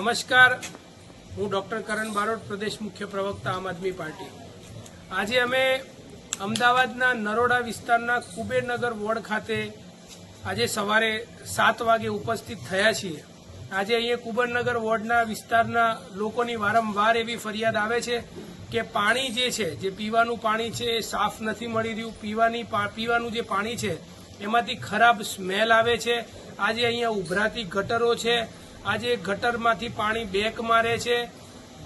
નમસ્કાર. હું ડોક્ટર કરણ બારોટ, પ્રદેશ મુખ્ય પ્રવક્તા આમ આદમી પાર્ટી. આજે અમે અમદાવાદના નરોડા વિસ્તારના કુબેરનગર વોર્ડ ખાતે આજે સવારે સાત વાગે ઉપસ્થિત થયા છીએ. આજે અહીંયા કુબેરનગર વોર્ડના વિસ્તારના લોકોની વારંવાર એવી ફરિયાદ આવે છે કે પાણી જે છે, જે પીવાનું પાણી છે, એ સાફ નથી મળી રહ્યું. પીવાની પીવાનું જે પાણી છે, એમાંથી ખરાબ સ્મેલ આવે છે. આજે અહીંયા ઉભરાતી ગટરો છે. આજે ગટરમાંથી પાણી બેક મારે છે.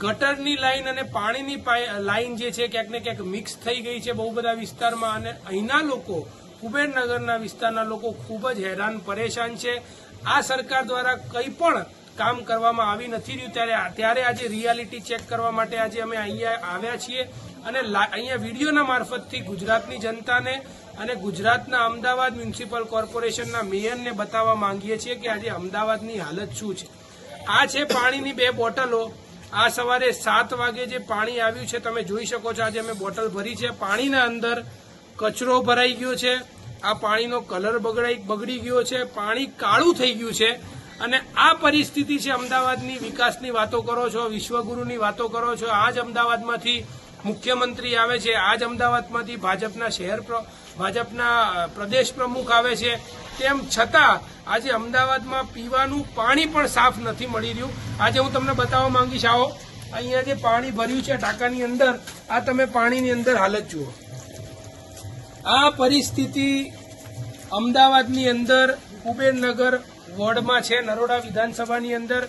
ગટરની લાઈન અને પાણીની લાઈન જે છે ક્યાંક ને ક્યાંક મિક્સ થઈ ગઈ છે બહુ બધા વિસ્તારમાં અને અહીંના લોકો, કુબેરનગરના વિસ્તારના લોકો ખૂબ જ હેરાન પરેશાન છે. આ સરકાર દ્વારા કંઈ પણ કામ કરવામાં આવી નથી રહ્યું. ત્યારે ત્યારે આજે રિયાલિટી ચેક કરવા માટે આજે અમે અહીંયા આવ્યા છીએ. અને અહીંયા વિડીયોના મારફતથી ગુજરાતની જનતાને અને ગુજરાતના અમદાવાદ મ્યુનિસિપલ કોર્પોરેશનના મેયરને બતાવવા માંગીએ છીએ કે આજે અમદાવાદની હાલત શું છે. આ છે પાણીની બે બોટલો. આ સવારે સાત વાગે જે પાણી આવ્યું છે, તમે જોઈ શકો છો આજે અમે બોટલ ભરી છે. પાણીના અંદર કચરો ભરાઈ ગયો છે. આ પાણીનો કલર બગડાઈ બગડી ગયો છે. પાણી કાળું થઈ ગયું છે. અને આ પરિસ્થિતિ છે અમદાવાદની વિકાસની વાતો કરો છો, વિશ્વગુરુની વાતો કરો છો. આ જ અમદાવાદમાંથી મુખ્યમંત્રી આવે છે, આજ અમદાવાદમાંથી ભાજપના શહેર ભાજપના પ્રદેશ પ્રમુખ આવે છે. તેમ છતાં, આજે અમદાવાદમાં પીવાનું પાણી પણ સાફ નથી મળી રહ્યું. આજે હું તમને બતાવવા માંગીશ, આવો. અહીંયા જે પાણી ભર્યું છે ટાંકાની અંદર, આ તમે પાણીની અંદર હાલત જુઓ. આ પરિસ્થિતિ અમદાવાદની અંદર, કુબેરનગર વોર્ડમાં છે, નરોડા વિધાનસભાની અંદર.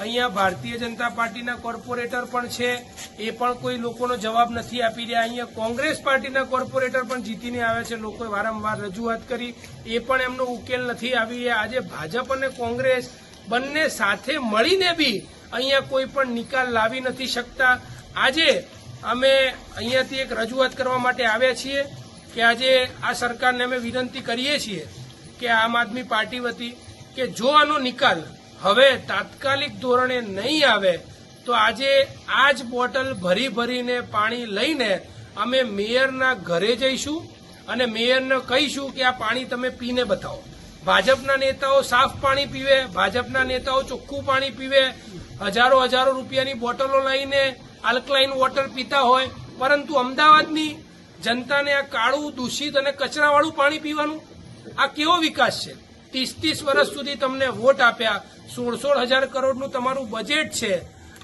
અહીંયા ભારતીય જનતા પાર્ટીના કોર્પોરેટર પણ છે. એ પણ કોઈ લોકોનો જવાબ નથી આપી રહ્યા. અહીંયા કોંગ્રેસ પાર્ટીના કોર્પોરેટર પણ જીતીને આવ્યા છે. લોકોએ વારંવાર રજૂઆત કરી. એ પણ એમનો ઉકેલ નથી આવી રહ્યા. આજે ભાજપ અને કોંગ્રેસ બંને સાથે મળીને બી અહીંયા કોઈ પણ નિકાલ લાવી નથી શકતા. આજે અમે અહીંયાથી એક રજૂઆત કરવા માટે આવ્યા છીએ કે આજે આ સરકારને અમે વિનંતી કરીએ છીએ કે આમ આદમી પાર્ટી વતી કે જો આનો નિકાલ હવે તાત્કાલિક ધોરણે નહીં આવે, તો આજે આ જ બોટલ ભરી ભરીને પાણી લઈને અમે મેયરના ઘરે જઈશું અને મેયરને કહીશું કે આ પાણી તમે પીને બતાવો. ભાજપના નેતાઓ સાફ પાણી પીવે, ભાજપના નેતાઓ ચોખ્ખું પાણી પીવે, હજારો હજારો રૂપિયાની બોટલો લઈને આલ્કલાઇન વોટર પીતા હોય, પરંતુ અમદાવાદની જનતાને આ કાળું, દૂષિત અને કચરાવાળું પાણી પીવાનું આ કેવો વિકાસ છે? ત્રીસ ત્રીસ વર્ષ સુધી તમને વોટ આપ્યા સોળ સોળ હજાર કરોડનું તમારું બજેટ છે.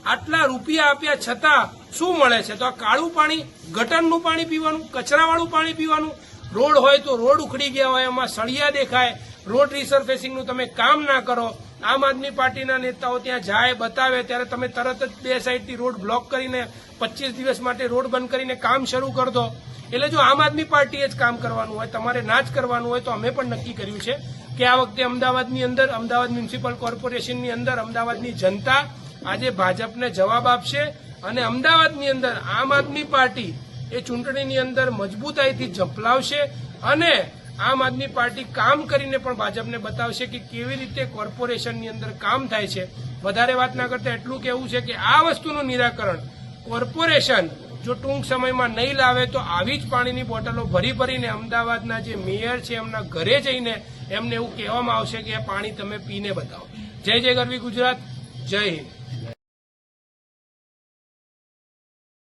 આટલા રૂપિયા આપ્યા છતાં શું મળે છે? તો આ કાળું પાણી, ગટરનું પાણી પીવાનું, કચરાવાળું પાણી પીવાનું, રોડ હોય તો રોડ ઉખડી ગયા હોય, એમાં સળિયા દેખાય, રોડ રિસર્ફેસિંગનું તમે કામ ના કરો, આમ આદમી પાર્ટીના નેતાઓ ત્યાં જાય, બતાવે, ત્યારે તમે તરત જ બે સાઈડથી રોડ બ્લોક કરીને પચીસ દિવસ માટે રોડ બંધ કરીને કામ શરૂ કરી દો. એટલે જો આમ આદમી પાર્ટીએ જ કામ કરવાનું હોય, તમારે ના જ કરવાનું હોય, તો અમે પણ નક્કી કર્યું છે કે આ વખતે અમદાવાદની અંદર, અમદાવાદ મ્યુનિસિપલ કોર્પોરેશનની અંદર અમદાવાદની જનતા આજે ભાજપને જવાબ આપશે અને અમદાવાદની અંદર આમ આદમી પાર્ટી એ ચૂંટણીની અંદર મજબૂતાઈથી ઝંપલાવશે અને આમ આદમી પાર્ટી કામ કરીને પણ ભાજપને બતાવશે કે કેવી રીતે કોર્પોરેશનની અંદર કામ થાય છે. વધારે વાત ના કરતા એટલું કહેવું છે કે આ વસ્તુનું નિરાકરણ કોર્પોરેશન જો ટૂંક સમયમાં નહીં લાવે તો આવી જ પાણીની બોટલો ભરી ભરીને અમદાવાદના જે મેયર છે એમના ઘરે જઈને એમને એવું કહેવામાં આવશે કે પાણી તમે પીને બતાવો. જય જય ગરવી ગુજરાત, જય હિન્દ.